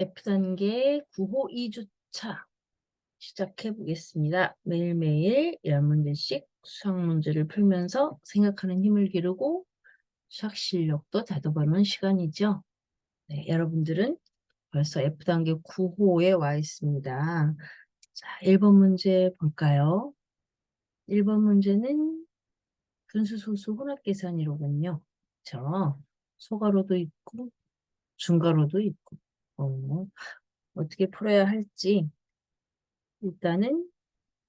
F단계 9호 2주차 시작해 보겠습니다. 매일매일 10문제씩 수학 문제를 풀면서 생각하는 힘을 기르고 수학 실력도 다져보는 시간이죠. 네, 여러분들은 벌써 F단계 9호에 와 있습니다. 자, 1번 문제 볼까요? 1번 문제는 분수소수 혼합계산이로군요. 그쵸? 소가로도 있고 중가로도 있고 어, 어떻게 풀어야 할지 일단은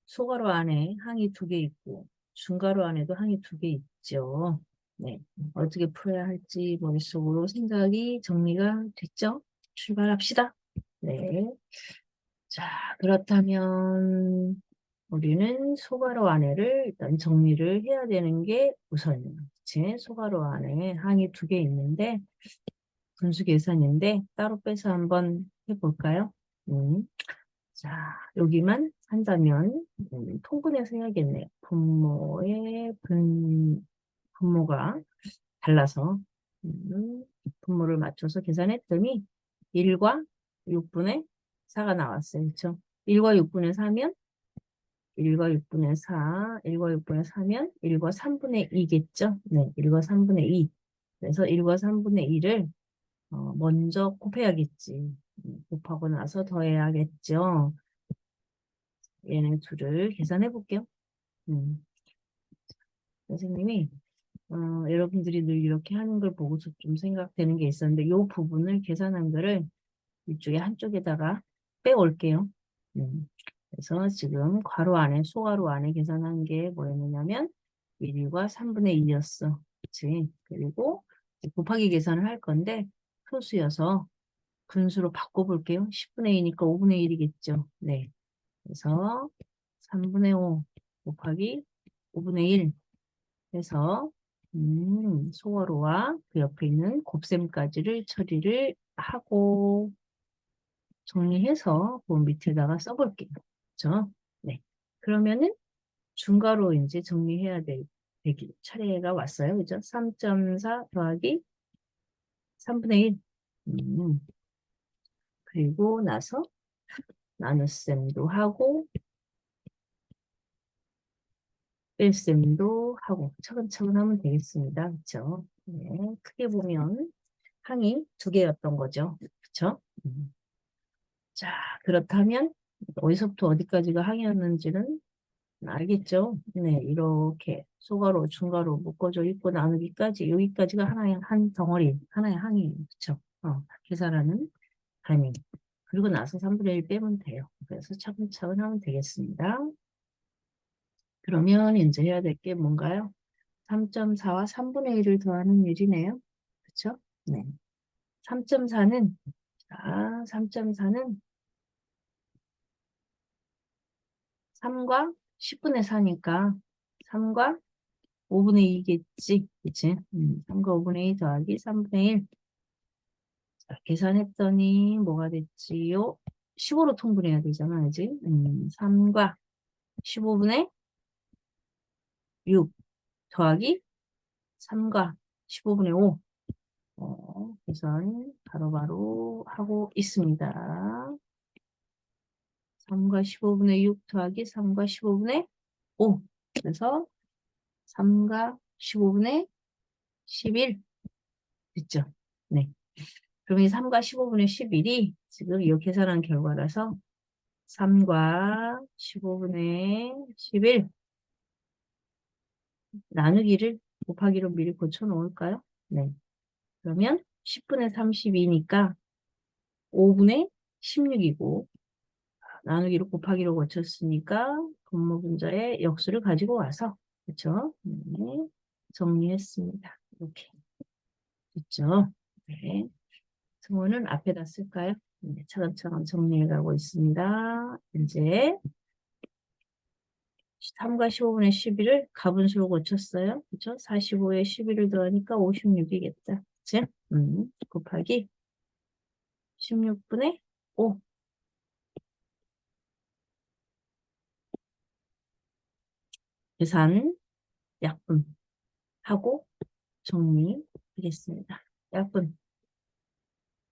소가로 안에 항이 두 개 있고 중가로 안에도 항이 두 개 있죠. 네, 어떻게 풀어야 할지 머릿속으로 생각이 정리가 됐죠? 출발합시다. 네. 자, 그렇다면 우리는 소가로 안에를 일단 정리를 해야 되는 게 우선이에요. 그치? 소가로 안에 항이 두 개 있는데 분수 계산인데 따로 빼서 한번 해볼까요? 음. 자, 여기만 한다면 음, 통분해서 해야겠네요. 분모의 분, 분모가 달라서 음, 분모를 맞춰서 계산했더니 1과 6분의 4가 나왔어요. 그렇죠? 1과 6분의 4면 1과 6분의 4, 1과 6분의 4면 1과 3분의 2겠죠? 네, 1과 3분의 2. 그래서 1과 3분의 2를 어, 먼저 곱해야겠지. 음, 곱하고 나서 더해야겠죠. 얘네 둘을 계산해 볼게요. 음. 선생님이 어, 여러분들이 늘 이렇게 하는 걸 보고서 좀 생각되는 게 있었는데 이 부분을 계산한 거를 이쪽에 한쪽에다가 빼올게요. 음. 그래서 지금 괄호 안에 소괄호 안에 계산한 게 뭐였냐면 1과 3분의 2였어. 그치? 그리고 곱하기 계산을 할 건데 소수여서 분수로 바꿔볼게요. 10분의 2니까 5분의 1이겠죠. 네. 그래서 3분의 5 곱하기 5분의 1 해서 음, 소어로와 그 옆에 있는 곱셈까지를 처리를 하고 정리해서 그 밑에다가 써볼게요. 그렇죠? 네. 그러면은 중괄호 이제 정리해야 될 되기 차례가 왔어요. 그죠? 3.4 더하기 3분의 1. 음. 그리고 나서 나눗셈도 하고 뺄셈도 하고 차근차근 하면 되겠습니다. 그렇죠? 네, 크게 보면 항이 두 개였던 거죠. 그렇죠? 음. 자, 그렇다면 어디서부터 어디까지가 항이었는지는 알겠죠? 네, 이렇게 소가로, 중가로 묶어져 있고 나누기까지 여기까지가 하나의 한 덩어리, 하나의 항이에요. 그렇죠? 어, 계산하는 타이밍. 그리고 나서 3분의 1 빼면 돼요. 그래서 차근차근 하면 되겠습니다. 그러면 이제 해야 될 게 뭔가요? 3.4와 3분의 1을 더하는 일이네요. 그쵸? 네. 3.4는, 자, 3.4는 3과 10분의 4니까 3과 5분의 2겠지. 그치? 음, 3과 5분의 2 더하기 3분의 1. 자, 계산했더니 뭐가 됐지요? 15로 통분해야 되잖아, 그지? 음, 3과 15분의 6 더하기 3과 15분의 5 어, 계산 바로바로 하고 있습니다. 3과 15분의 6 더하기 3과 15분의 5 그래서 3과 15분의 11 됐죠? 네. 그럼 이 3과 15분의 11이 지금 이 계산한 결과라서 3과 15분의 11 나누기를 곱하기로 미리 고쳐 놓을까요? 네. 그러면 10분의 32니까 5분의 16이고 나누기로 곱하기로 고쳤으니까 분모 분자의 역수를 가지고 와서 그렇죠? 네. 정리했습니다. 이렇게 됐죠? 네. 승호는 앞에다 쓸까요? 네, 차근차근 정리해 가고 있습니다. 이제 3과 15분의 11을 가분수로 고쳤어요. 그죠? 45에 11을 더하니까 56이겠다. 그치? 음, 곱하기 16분의 5. 계산 약분 하고 정리하겠습니다. 약분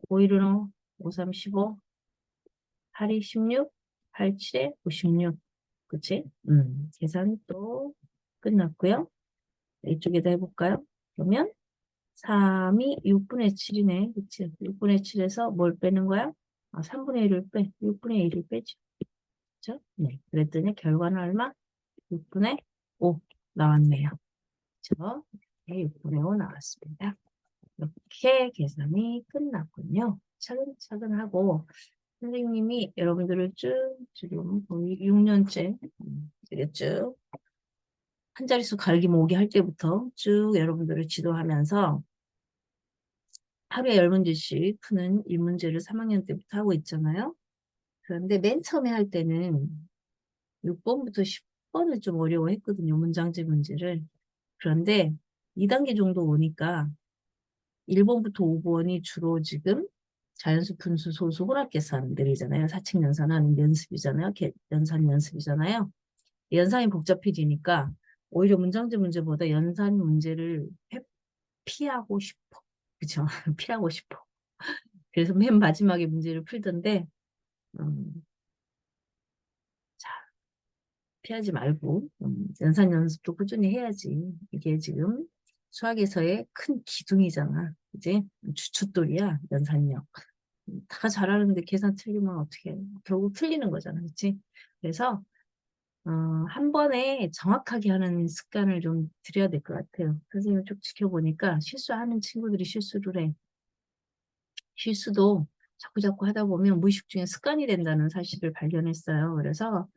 5일은 5, 3, 15, 8이 16, 8, 7에 56. 그치? 음, 계산 또 끝났고요. 이쪽에다 해볼까요? 그러면 3이 6분의 7이네. 그치? 6분의 7에서 뭘 빼는 거야? 아, 3분의 1을 빼. 6분의 1을 빼죠. 그죠? 네. 그랬더니 결과는 얼마? 6분의 5 나왔네요. 그죠? 이렇게 6분의 5 나왔습니다. 이렇게 계산이 끝났군요. 차근차근 하고 선생님이 여러분들을 쭉 지금 거의 6년째 음, 쭉한 자릿수 갈기 모으기 할 때부터 쭉 여러분들을 지도하면서 하루에 10문제씩 푸는 이 문제를 3학년 때부터 하고 있잖아요. 그런데 맨 처음에 할 때는 6번부터 10번을 좀 어려워했거든요. 문장제 문제를. 그런데 2단계 정도 오니까 1번부터 5번이 주로 지금 자연수, 분수, 소수, 혼합계산들이잖아요. 사칙 연산하는 연습이잖아요. 개- 연산 연습이잖아요. 연산이 복잡해지니까 오히려 문장제 문제보다 연산 문제를 회- 피하고 싶어. 그쵸? 피하고 싶어. 그래서 맨 마지막에 문제를 풀던데 음, 자, 피하지 말고 음, 연산 연습도 꾸준히 해야지. 이게 지금 수학에서의 큰 기둥이잖아. 이제 주춧돌이야, 연산력. 음, 다 잘하는데 계산 틀리면 어떻게 해? 결국 틀리는 거잖아. 그치? 그래서 어, 한 번에 정확하게 하는 습관을 좀 들여야 될 것 같아요. 선생님 쭉 지켜보니까 실수하는 친구들이 실수를 해. 실수도 자꾸 자꾸 하다 보면 무의식 중에 습관이 된다는 사실을 발견했어요. 그래서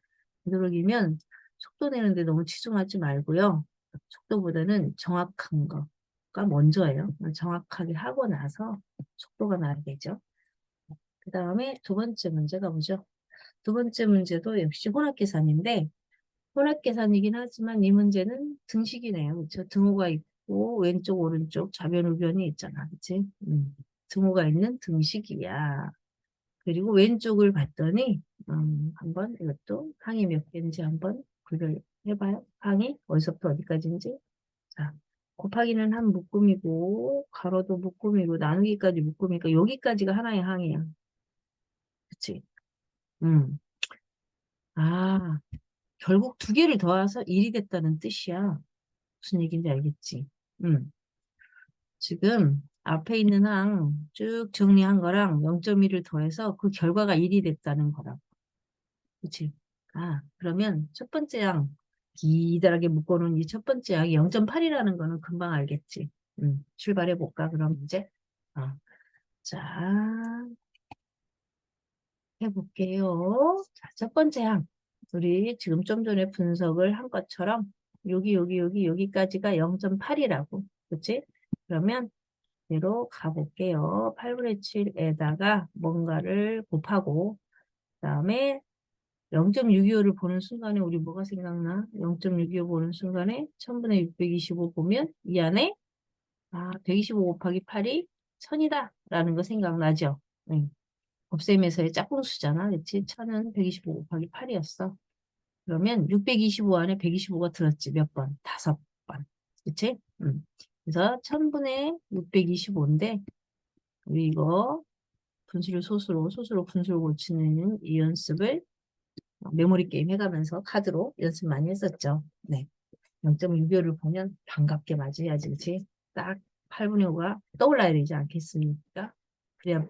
되도록이면 속도 내는데 너무 치중하지 말고요. 속도보다는 정확한 거가 먼저예요. 정확하게 하고 나서 속도가 나야 되죠. 그 다음에 두 번째 문제가 뭐죠? 두 번째 문제도 역시 혼합 계산인데 혼합 계산이긴 하지만 이 문제는 등식이네요. 그렇죠? 등호가 있고 왼쪽 오른쪽 좌변 우변이 있잖아. 그치? 음, 등호가 있는 등식이야. 그리고 왼쪽을 봤더니 음, 한번 이것도 항이 몇 개인지 한번 구별 해봐요. 항이 어디서부터 어디까지인지. 자, 곱하기는 한 묶음이고 가로도 묶음이고 나누기까지 묶음이니까 여기까지가 하나의 항이야. 그치? 음. 아, 결국 두 개를 더해서 1이 됐다는 뜻이야. 무슨 얘기인지 알겠지? 음. 지금 앞에 있는 항 쭉 정리한 거랑 0.1을 더해서 그 결과가 1이 됐다는 거라고. 그치? 아, 그러면 첫 번째 항, 기다랗게 묶어놓은 이 첫 번째 항이 0.8이라는 거는 금방 알겠지? 음, 출발해볼까, 그럼 이제? 어. 자, 해볼게요. 자, 첫 번째 항. 우리 지금 좀 전에 분석을 한 것처럼 여기, 여기, 여기, 여기까지가 0.8이라고. 그치? 그러면 대로 가볼게요. 8분의 7에다가 뭔가를 곱하고 그 다음에 0.625를 보는 순간에 우리 뭐가 생각나? 0.625 보는 순간에 1000분의 625 보면 이 안에 아, 125 곱하기 8이 1000이다 라는 거 생각나죠? 네. 곱셈에서의 짝꿍수잖아. 그치? 1000은 125 곱하기 8이었어. 그러면 625 안에 125가 들었지. 몇 번? 다섯 번. 그치? 음. 그래서 1000분의 625인데 우리 이거 분수를 소수로 소수로 분수를 고치는 이 연습을 메모리 게임 해가면서 카드로 연습 많이 했었죠. 네. 0.625를 보면 반갑게 맞아야지, 그치? 딱 8분의 5가 떠올라야 되지 않겠습니까? 그래야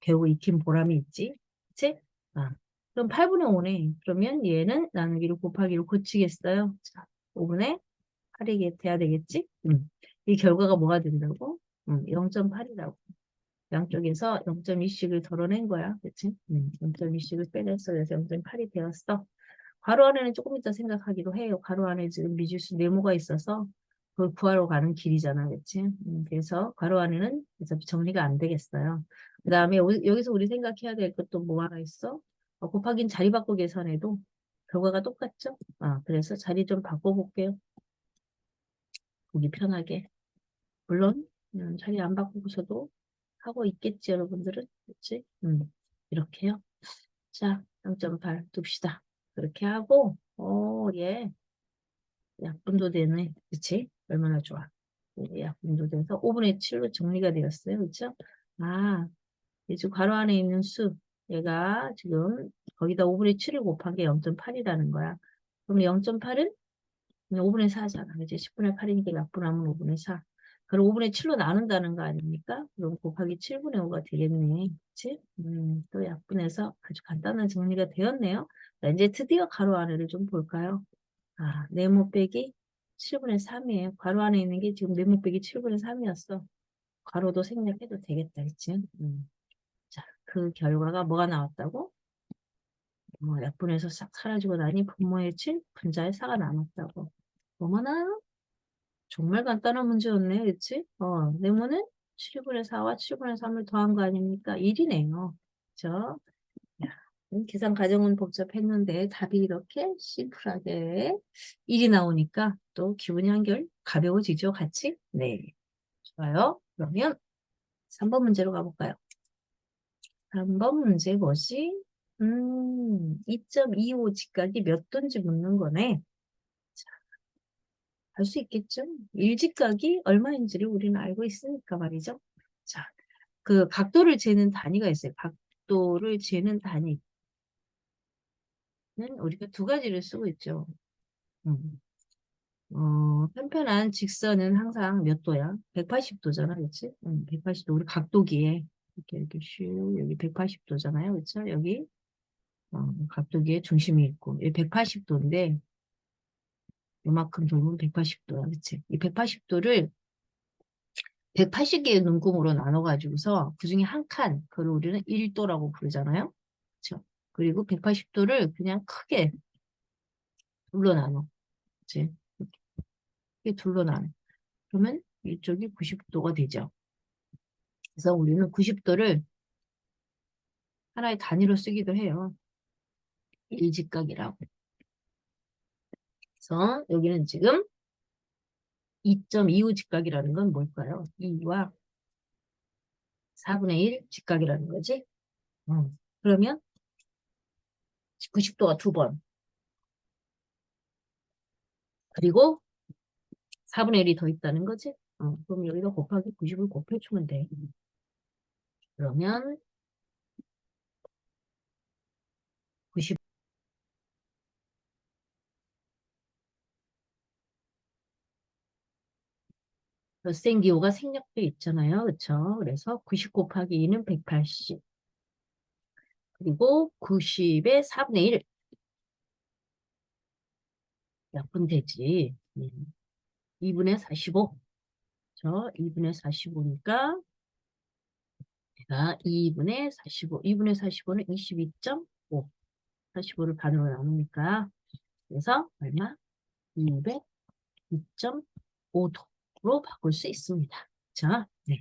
배우고 익힌 보람이 있지, 그치? 아, 그럼 8분의 5네. 그러면 얘는 나누기로 곱하기로 고치겠어요. 자, 5분의 8이 돼야 되겠지? 음. 이 결과가 뭐가 된다고? 음, 0.8이라고. 양쪽에서 0.2씩을 덜어낸 거야. 그치? 음, 0.2씩을 빼냈어. 그래서 0.8이 되었어. 괄호 안에는 조금 이따 생각하기로 해요. 괄호 안에 지금 미지수 네모가 있어서 그걸 구하러 가는 길이잖아. 그치? 음, 그래서 괄호 안에는 어차피 정리가 안 되겠어요. 그 다음에 여기서 우리 생각해야 될 것도 뭐 하나 있어? 어, 곱하기는 자리 바꿔 계산해도 결과가 똑같죠? 아, 그래서 자리 좀 바꿔볼게요. 보기 편하게. 물론 음, 자리 안 바꾸고서도 하고 있겠지 여러분들은 그렇지? 음, 이렇게요. 자 0.8 둡시다. 그렇게 하고 오 예 약분도 되네. 그치? 얼마나 좋아. 예, 약분도 돼서 5분의 7로 정리가 되었어요. 그렇죠? 아 이제 괄호 안에 있는 수 얘가 지금 거기다 5분의 7을 곱한 게 0.8이라는 거야. 그럼 0.8은 5분의 4잖아. 이제 10분의 8이니까 약분하면 5분의 4. 그럼 5분의 7로 나눈다는 거 아닙니까? 그럼 곱하기 7분의 5가 되겠네. 그치? 음, 또 약분해서 아주 간단한 정리가 되었네요. 자, 이제 드디어 괄호 안에를 좀 볼까요? 아, 네모 빼기 7분의 3이에요. 괄호 안에 있는 게 지금 네모 빼기 7분의 3이었어. 괄호도 생략해도 되겠다. 그치? 음. 자, 그 결과가 뭐가 나왔다고? 뭐 약분해서 싹 사라지고 나니 분모의 7, 분자의 4가 남았다고. 어머나 정말 간단한 문제였네. 그치? 어, 네모는 7분의 4와 7분의 3을 더한 거 아닙니까? 1이네요. 그죠? 야, 음, 계산 과정은 복잡했는데 답이 이렇게 심플하게 1이 나오니까 또 기분이 한결 가벼워지죠, 같이? 네. 좋아요. 그러면 3번 문제로 가볼까요? 3번 문제 뭐지? 음, 2.25 직각이 몇 도인지 묻는 거네. 알 수 있겠죠? 일직각이 얼마인지를 우리는 알고 있으니까 말이죠. 자, 그 각도를 재는 단위가 있어요. 각도를 재는 단위는 우리가 두 가지를 쓰고 있죠. 음. 어, 편편한 직선은 항상 몇 도야? 180도잖아, 그치? 음, 180도. 우리 각도기에 이렇게 이렇게 슉 여기 180도잖아요, 그쵸? 여기 어, 각도기에 중심이 있고 이 180도인데 요만큼 돌면 180도야, 그치? 이 180도를 180개의 눈금으로 나눠가지고서 그 중에 한 칸, 그걸 우리는 1도라고 부르잖아요. 그쵸? 그리고 180도를 그냥 크게 둘러 나눠. 그치? 이렇게 둘러 나눠. 그러면 이쪽이 90도가 되죠. 그래서 우리는 90도를 하나의 단위로 쓰기도 해요. 일직각이라고. 그래서 여기는 지금 2.25 직각이라는 건 뭘까요? 2와 4분의 1 직각이라는 거지. 어, 그러면 90도가 두 번. 그리고 4분의 1이 더 있다는 거지. 어, 그럼 여기다 곱하기 90을 곱해주면 돼. 그러면 90 덧 생기호가 생략돼 있잖아요. 그쵸? 그래서 90 곱하기 2는 180. 그리고 90의 4분의 1. 약분 되지. 음. 2분의 45. 저 2분의 45니까 내가 2분의 45. 2분의 45는 22.5. 45를 반으로 나누니까 그래서 얼마? 202.5도 로 바꿀 수 있습니다. 자, 네.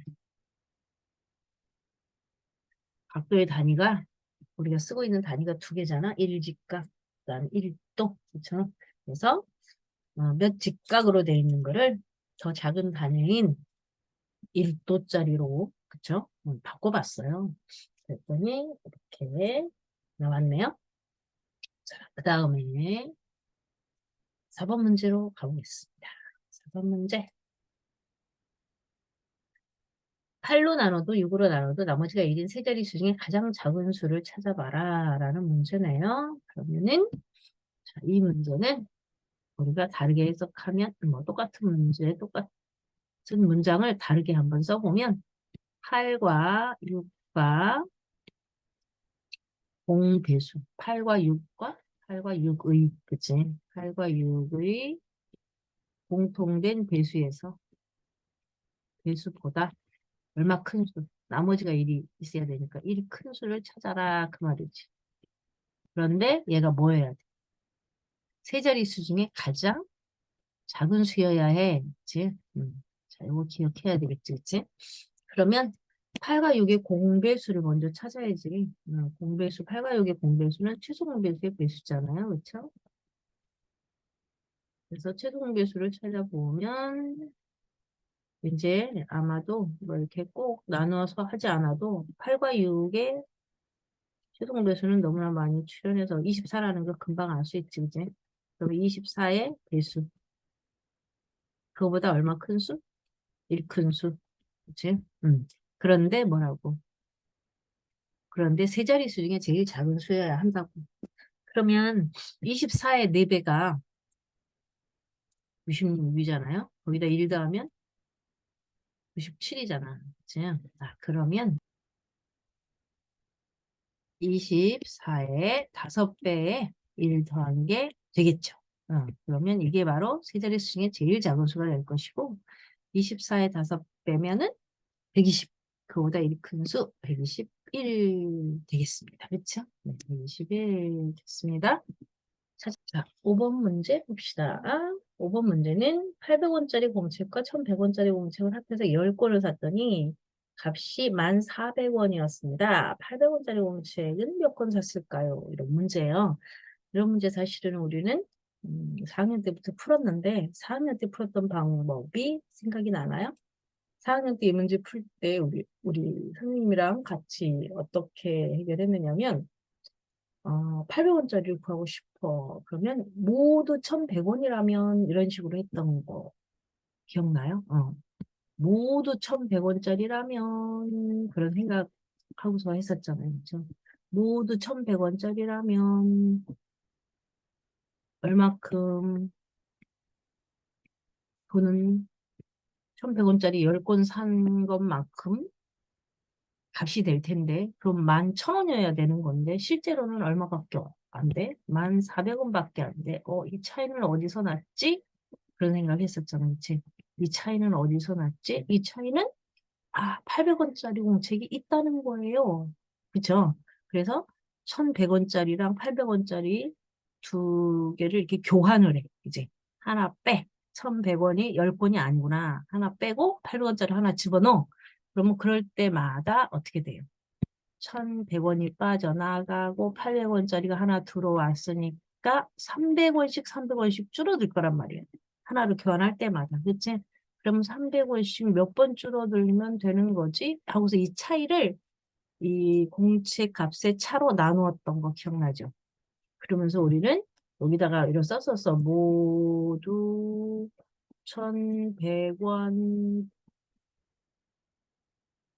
각도의 단위가 우리가 쓰고 있는 단위가 두 개잖아. 1직각, 그다음 1도. 그렇죠? 그래서 어, 몇 직각으로 되어 있는 거를 더 작은 단위인 1도짜리로 그쵸? 음, 바꿔봤어요. 그랬더니 이렇게 나왔네요. 자, 그 다음에 4번 문제로 가보겠습니다. 4번 문제. 8로 나눠도 6으로 나눠도 나머지가 1인 세 자릿수 중에 가장 작은 수를 찾아봐라 라는 문제네요. 그러면은 자, 이 문제는 우리가 다르게 해석하면 뭐 똑같은 문제 똑같은 문장을 다르게 한번 써보면 8과 6과 공배수 8과 6과 8과 6의 그치 8과 6의 공통된 배수에서 배수보다 얼마 큰 수, 나머지가 1이 있어야 되니까 1이 큰 수를 찾아라 그 말이지. 그런데 얘가 뭐 해야 돼? 세 자릿수 중에 가장 작은 수여야 해. 그치? 음. 자, 이거 기억해야 되겠지, 그치? 그러면 8과 6의 공배수를 먼저 찾아야지. 음, 공배수, 8과 6의 공배수는 최소 공배수의 배수잖아요. 그쵸? 그래서 최소 공배수를 찾아보면 이제 아마도 뭐 이렇게 꼭 나누어서 하지 않아도 8과 6의 최소 공배수는 너무나 많이 출현해서 24라는 걸 금방 알 수 있지, 그지? 그럼 24의 배수. 그거보다 얼마 큰 수? 1큰 수. 그치? 음. 그런데 뭐라고? 그런데 세 자릿수 중에 제일 작은 수여야 한다고. 그러면 24의 4배가 96이잖아요. 거기다 1 더하면 97이잖아. 그치? 자, 그러면 24의 5배에 1 더한 게 되겠죠. 어, 그러면 이게 바로 세 자릿수 중에 제일 작은 수가 될 것이고 24의 5배면은 120. 그보다 1이 큰수 121 되겠습니다. 그렇죠? 네, 121 됐습니다. 자, 자, 5번 문제 봅시다. 5번 문제는 800원짜리 공책과 1100원짜리 공책을 합해서 10권을 샀더니 값이 1,400원이었습니다. 800원짜리 공책은 몇 권 샀을까요? 이런 문제예요. 이런 문제 사실은 우리는 음, 4학년 때부터 풀었는데 4학년 때 풀었던 방법이 생각이 나나요? 4학년 때 이 문제 풀 때 우리 우리 선생님이랑 같이 어떻게 해결했느냐면 어, 800원짜리를 구하고 싶어. 그러면 모두 1,100원이라면 이런 식으로 했던 거 기억나요? 어. 모두 1,100원짜리라면 그런 생각 하고서 했었잖아요. 그죠? 모두 1,100원짜리라면 얼마큼 돈은 1,100원짜리 10권 산 것만큼 값이 될 텐데 그럼 11,000원이어야 되는 건데 실제로는 얼마밖에 안 돼? 1,400원밖에 안 돼. 어, 이 차이는 어디서 났지? 그런 생각했었잖아요. 그치? 이 차이는 어디서 났지? 이 차이는 아, 800원짜리 공책이 있다는 거예요. 그쵸? 그래서 1100원짜리랑 800원짜리 두 개를 이렇게 교환을 해. 이제 하나 빼. 1100원이 10권이 아니구나. 하나 빼고 800원짜리 하나 집어넣어. 그러면 그럴 때마다 어떻게 돼요? 1100원이 빠져나가고 800원짜리가 하나 들어왔으니까 300원씩 300원씩 줄어들 거란 말이에요. 하나를 교환할 때마다. 그치? 그럼 300원씩 몇 번 줄어들면 되는 거지? 하고서 이 차이를 이 공채 값의 차로 나누었던 거 기억나죠? 그러면서 우리는 여기다가 이렇게 썼었어. 모두 1100원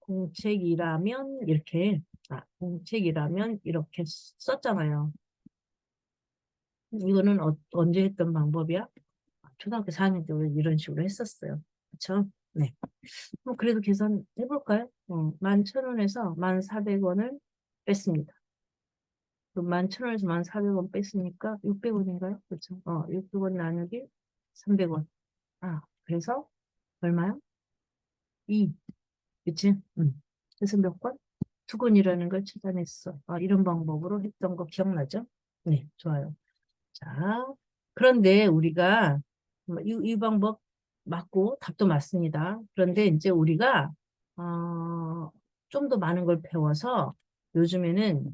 공책이라면 이렇게 아, 공책이라면 이렇게 썼잖아요. 이거는 어, 언제 했던 방법이야? 초등학교 4학년 때 이런 식으로 했었어요. 그렇죠? 네. 뭐 그래도 계산 해 볼까요? 어, 11,000원에서 1,400원을 뺐습니다. 그럼 11,000원에서 1,400원 뺐으니까 600원인가요? 그렇죠? 어, 600원 나누기 300원. 아, 그래서 얼마요? 2. 그치? 응. 그래서 몇 권? 두 권이라는 걸 찾아냈어. 아, 이런 방법으로 했던 거 기억나죠? 네, 좋아요. 자, 그런데 우리가 이, 이 방법 맞고 답도 맞습니다. 그런데 이제 우리가 어, 좀 더 많은 걸 배워서 요즘에는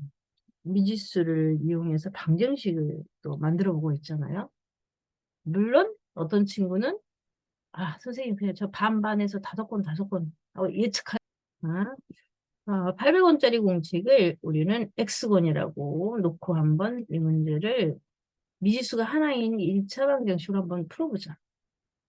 미지수를 이용해서 방정식을 또 만들어 보고 있잖아요. 물론 어떤 친구는 아 선생님 그냥 저 반반에서 다섯 권 다섯 권 예측하 아, 800원짜리 공책을 우리는 X권이라고 놓고 한번 이 문제를 미지수가 하나인 1차 방정식으로 한번 풀어보자.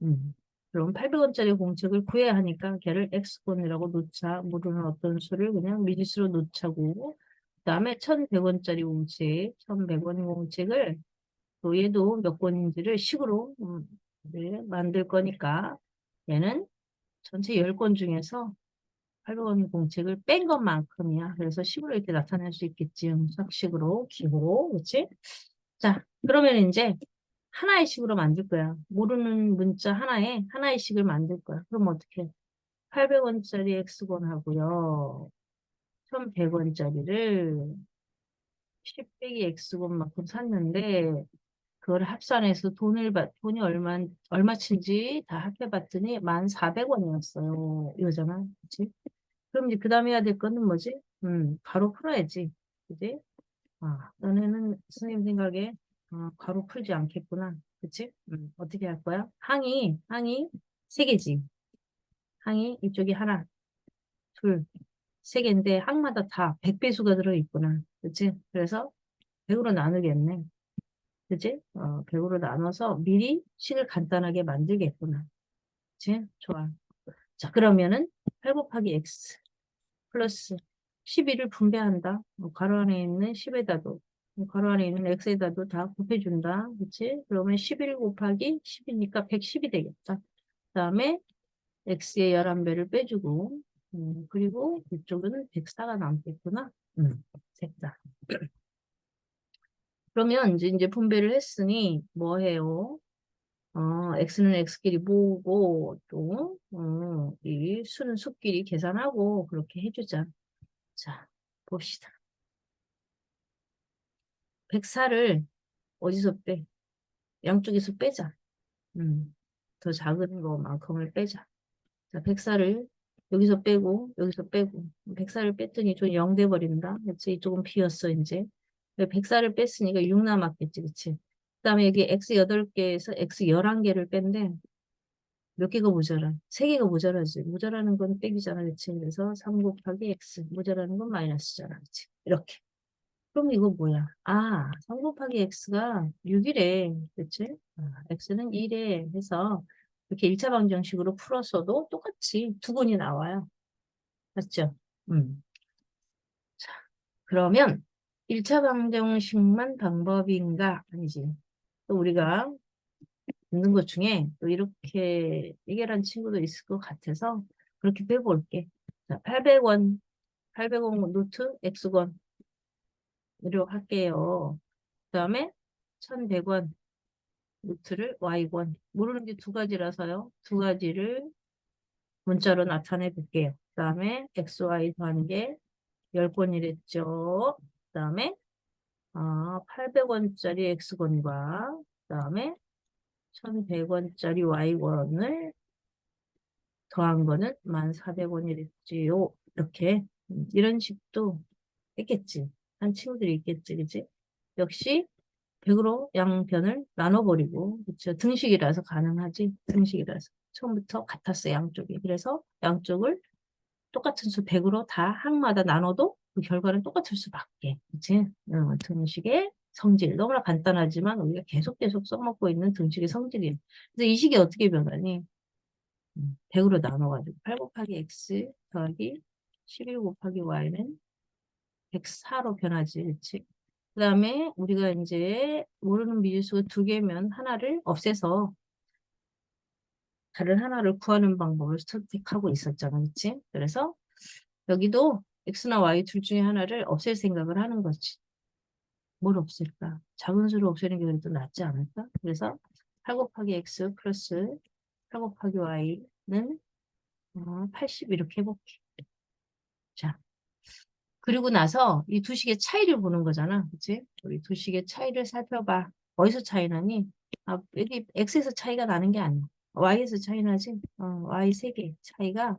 음. 그럼 800원짜리 공책을 구해야 하니까 걔를 X권이라고 놓자. 모르는 어떤 수를 그냥 미지수로 놓자고. 그 다음에 1100원짜리 공책, 1100원 공책을 또 얘도 몇 권인지를 식으로 음, 네, 만들 거니까 얘는 전체 10권 중에서 800원 공책을 뺀 것만큼이야. 그래서 식으로 이렇게 나타낼 수 있겠지. 음삭식으로, 기호로. 그렇지? 자, 그러면 이제 하나의 식으로 만들 거야. 모르는 문자 하나에 하나의 식을 만들 거야. 그럼 어떻게? 800원짜리 X권 하고요. 1100원짜리를 10 빼기 X권만큼 샀는데 그걸 합산해서 돈을 받, 돈이 얼마, 얼마치인지 다 합해봤더니 1,400원이었어요. 이거잖아. 그치? 그럼 이제 그 다음에 해야 될 거는 뭐지? 음, 바로 풀어야지. 그지? 아, 너네는 선생님 생각에 어, 가로 풀지 않겠구나. 그치? 음, 어떻게 할 거야? 항이, 항이 세 개지. 항이 이쪽이 하나, 둘, 세 개인데 항마다 다 100배수가 들어있구나. 그치? 그래서 100으로 나누겠네. 그치? 어, 100으로 나눠서 미리 식을 간단하게 만들겠구나. 그치? 좋아. 자, 그러면은 8 곱하기 x 플러스 12를 분배한다. 뭐 가로 안에 있는 10에다도, 가로 안에 있는 x에다도 다 곱해준다. 그치? 그러면 11 곱하기 10이니까 110이 되겠다. 그 다음에 x의 11배를 빼주고, 음, 그리고 이쪽은 104가 남겠구나. 음, 됐다. 그러면 이제, 이제 분배를 했으니 뭐 해요? 어, x는 x끼리 모으고 또, 어, 이 수는 수끼리 계산하고 그렇게 해주자. 자, 봅시다. 104를 어디서 빼? 양쪽에서 빼자. 음, 더 작은 것만큼을 빼자. 자, 104를 여기서 빼고, 여기서 빼고, 104를 뺐더니 좀 0 돼버린다. 그치? 이쪽은 비었어, 이제. 104를 뺐으니까 6 남았겠지, 그치? 그 다음에 여기 x 8개에서 x 11개를 뺀데, 몇 개가 모자라? 3개가 모자라지. 모자라는 건 빼기잖아, 그치? 그래서 3 곱하기 x, 모자라는 건 마이너스잖아, 그치? 이렇게. 그럼 이거 뭐야? 아, 3 곱하기 x가 6이래. 그치? 아, x는 1에 해서 이렇게 1차 방정식으로 풀었어도 똑같이 두 번이 나와요. 맞죠? 음. 자, 그러면 1차 방정식만 방법인가? 아니지. 또 우리가 있는 것 중에 또 이렇게 해결한 친구도 있을 것 같아서 그렇게 빼볼게. 자, 800원, 800원 노트 X권 이렇게 할게요. 그 다음에 1100원 노트를 Y권 모르는 게 두 가지라서요. 두 가지를 문자로 나타내 볼게요. 그 다음에 XY 더하는 게 10권이랬죠. 그 다음에 아, 800원짜리 X권과 그 다음에 1100원짜리 Y권을 더한 거는 1400원이랬지요. 이렇게 음, 이런 식도 했겠지. 한 친구들이 있겠지. 그치? 역시 100으로 양변을 나눠버리고 그쵸? 등식이라서 가능하지. 등식이라서. 처음부터 같았어 양쪽이. 그래서 양쪽을 똑같은 수 100으로 다 항마다 나눠도 그 결과는 똑같을 수밖에. 그치? 어, 등식의 성질. 너무나 간단하지만 우리가 계속 계속 써먹고 있는 등식의 성질이에요. 그래서 이 식이 어떻게 변하니? 100으로 나눠가지고 8 곱하기 x 더하기 11 곱하기 y는 104로 변하지. 그치? 그 다음에 우리가 이제 모르는 미지수가 두 개면 하나를 없애서 다른 하나를 구하는 방법을 선택하고 있었잖아. 그치? 그래서 여기도 x나 y 둘 중에 하나를 없앨 생각을 하는 거지. 뭘 없앨까? 작은 수를 없애는 게 그래도 낫지 않을까? 그래서 8 곱하기 x 플러스 8 곱하기 y는 80 어, 이렇게 해볼게. 자, 그리고 나서 이 두 식의 차이를 보는 거잖아. 그치? 우리 두 식의 차이를 살펴봐. 어디서 차이 나니? 아, 여기 x에서 차이가 나는 게 아니야. y에서 차이 나지? 어, y 3개 차이가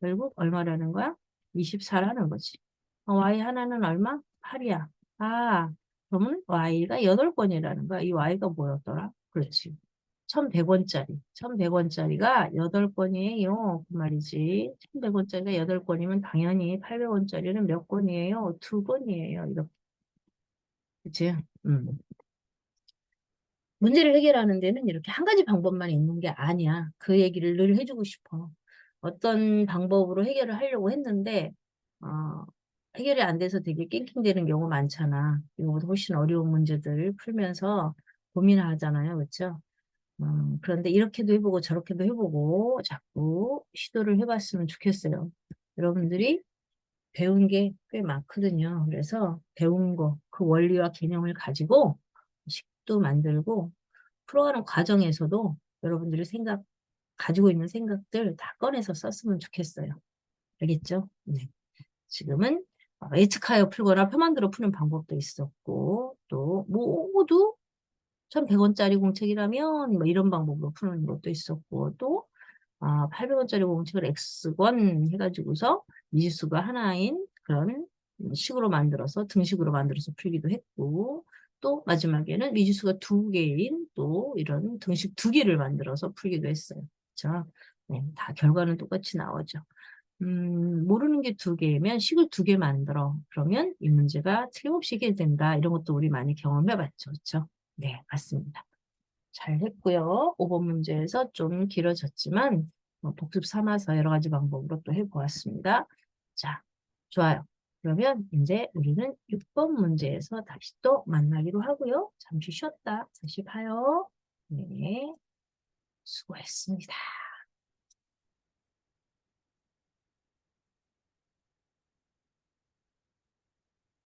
결국 얼마라는 거야? 24라는 거지. 어, y 하나는 얼마? 8이야. 아, 그러면 y가 8번이라는 거야. 이 y가 뭐였더라? 그렇지. 1100원짜리. 1100원짜리가 8건이에요. 그 말이지. 1100원짜리가 8건이면 당연히 800원짜리는 몇 건이에요? 두 건이에요. 이렇게. 그치? 음. 문제를 해결하는 데는 이렇게 한 가지 방법만 있는 게 아니야. 그 얘기를 늘 해주고 싶어. 어떤 방법으로 해결을 하려고 했는데, 어, 해결이 안 돼서 되게 낑낑대는 경우 많잖아. 이거보다 훨씬 어려운 문제들을 풀면서 고민하잖아요. 그렇죠? 음, 그런데 이렇게도 해보고 저렇게도 해보고 자꾸 시도를 해봤으면 좋겠어요. 여러분들이 배운 게 꽤 많거든요. 그래서 배운 거, 그 원리와 개념을 가지고 식도 만들고 풀어가는 과정에서도 여러분들이 생각, 가지고 있는 생각들 다 꺼내서 썼으면 좋겠어요. 알겠죠? 네. 지금은 예측하여 풀거나 표 만들어 푸는 방법도 있었고 또 모두 1,100원짜리 공책이라면 뭐 이런 방법으로 푸는 것도 있었고 또 아, 800원짜리 공책을 X권 해가지고서 미지수가 하나인 그런 식으로 만들어서 등식으로 만들어서 풀기도 했고 또 마지막에는 미지수가 두 개인 또 이런 등식 두 개를 만들어서 풀기도 했어요. 자, 네, 다 결과는 똑같이 나오죠. 음, 모르는 게 두 개면 식을 두 개 만들어. 그러면 이 문제가 틀림없이 해결된다. 이런 것도 우리 많이 경험해 봤죠. 그렇죠? 네, 맞습니다. 잘 했고요. 5번 문제에서 좀 길어졌지만 뭐 복습 삼아서 여러 가지 방법으로 또 해보았습니다. 자, 좋아요. 그러면 이제 우리는 6번 문제에서 다시 또 만나기로 하고요. 잠시 쉬었다 다시 봐요. 네. 수고했습니다.